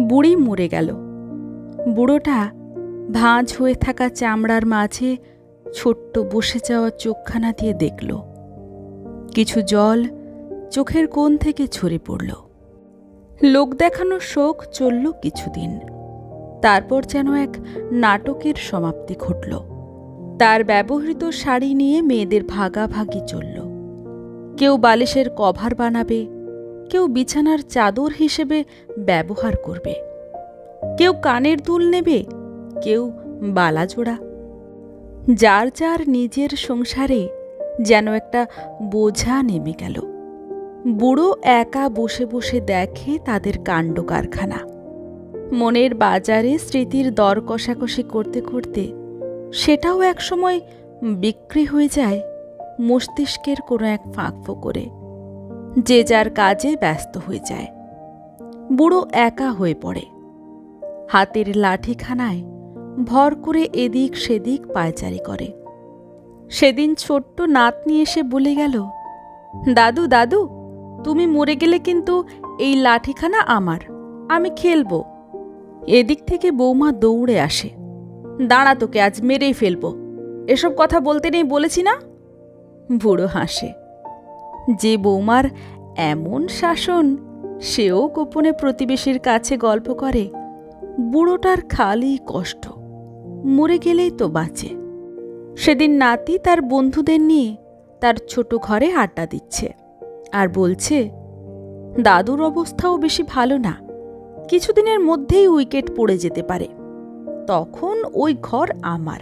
বুড়ি মরে গেল। বুড়োটা ভাঁজ হয়ে থাকা চামড়ার মাঝে ছোট্ট বসে যাওয়া চোখখানা দিয়ে দেখল। কিছু জল চোখের কোণ থেকে ঝরে পড়ল। লোক দেখানো শোক চলল কিছুদিন। তারপর যেন এক নাটকের সমাপ্তি ঘটল। তার ব্যবহৃত শাড়ি নিয়ে মেয়েদের ভাগাভাগি চলল। কেউ বালিশের কভার বানাবে কেউ বিছানার চাদর হিসেবে ব্যবহার করবে। কেউ কানের দুল নেবে, কেউ বালাজোড়া। যার যার নিজের সংসারে যেন একটা বোঝা নেমে গেল। বুড়ো একা বসে বসে দেখে তাদের কাণ্ড কারখানা। মনের বাজারে স্মৃতির দর কষাকষি করতে করতে সেটাও একসময় বিক্রি হয়ে যায় মস্তিষ্কের কোনো এক ফাঁক ফোকরে যে যার কাজে ব্যস্ত হয়ে যায়। বুড়ো একা হয়ে পড়ে। হাতের লাঠিখানায় ভর করে এদিক সেদিক পায়চারি করে। সেদিন ছোট্ট নাতনি এসে বলে গেল, দাদু দাদু, তুমি মরে গেলে কিন্তু এই লাঠিখানা আমার, আমি খেলব। এদিক থেকে বৌমা দৌড়ে আসে, দাঁড়া তোকে, আজ মেরেই ফেলব। এসব কথা বলতে নেই বলেছি না? বুড়ো হাসে। যে বৌমার এমন শাসন, সেও গোপনে প্রতিবেশীর কাছে গল্প করে। বুড়োটার খালি কষ্ট, মরে গেলেই তো বাঁচে। সেদিন নাতি তার বন্ধুদের নিয়ে তার ছোট ঘরে আড্ডা দিচ্ছে আর বলছে, দাদুর অবস্থাও বেশি ভালো না, কিছুদিনের মধ্যেই উইকেট পড়ে যেতে পারে। তখন ওই ঘর আমার,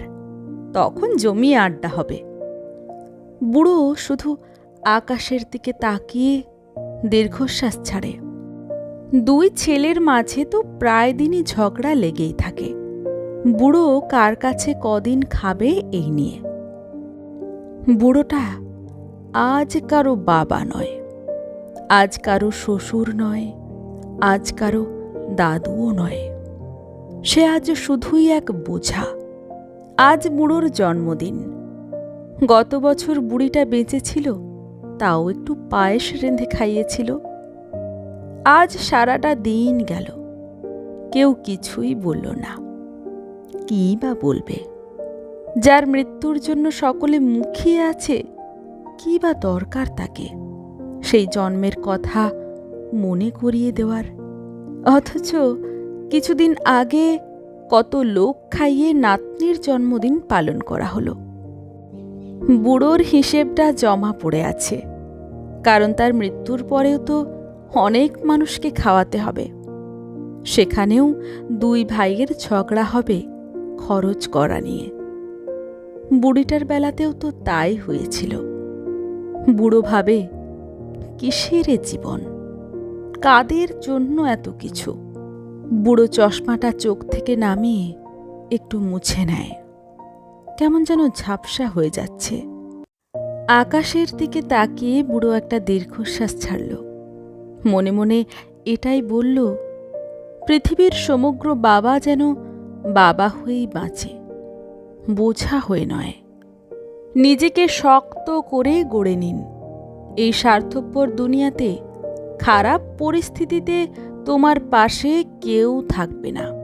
তখন জমিয়ে আড্ডা হবে। বুড়ো শুধু আকাশের দিকে তাকিয়ে দীর্ঘশ্বাস ছাড়ে। দুই ছেলের মাঝে তো প্রায় দিনই ঝগড়া লেগেই থাকে। বুড়ো কার কাছে কদিন খাবে এই নিয়ে? বুড়োটা আজ কারও বাবা নয়, আজ কারও শ্বশুর নয়, আজ কারও দাদুও নয়। সে আজ শুধুই এক বোঝা, আজ বুড়োর জন্মদিন। গত বছর বুড়িটা বেঁচে ছিল তাও একটু পায়েস রেঁধে খাইয়েছিল। আজ সারাটা দিন গেল। কেউ কিছুই বলল না। কী বা বলবে? যার মৃত্যুর জন্য সকলে মুখিয়ে আছে, কী বা দরকার তাকে? সেই জন্মের কথা মনে করিয়ে দেওয়ার। অথচ কিছুদিন আগে কত লোক খাইয়ে নাতনির জন্মদিন পালন করা হলো। বুড়োর হিসেবটা জমা পড়ে আছে। কারণ তার মৃত্যুর পরেও তো অনেক মানুষকে খাওয়াতে হবে। সেখানেও দুই ভাইয়ের ঝগড়া হবে খরচ করা নিয়ে। বুড়িটার বেলাতেও তো তাই হয়েছিল। বুড়ো ভাবে, কিসের জীবন? কাদের জন্য এত কিছু? বুড়ো চশমাটা চোখ থেকে নামিয়ে একটু মুছে নেয়। কেমন যেন ঝাপসা হয়ে যাচ্ছে। আকাশের দিকে তাকিয়ে বুড়ো একটা দীর্ঘশ্বাস ছাড়ল। মনে মনে এটাই বলল, পৃথিবীর সমগ্র বাবা যেন বাবা হয়েই বাঁচে। বোঝা হয়ে নয়। নিজেকে শক্ত করে গড়ে নিন। এই স্বার্থপর দুনিয়াতে খারাপ পরিস্থিতিতে তোমার পাশে কেউ থাকবে না।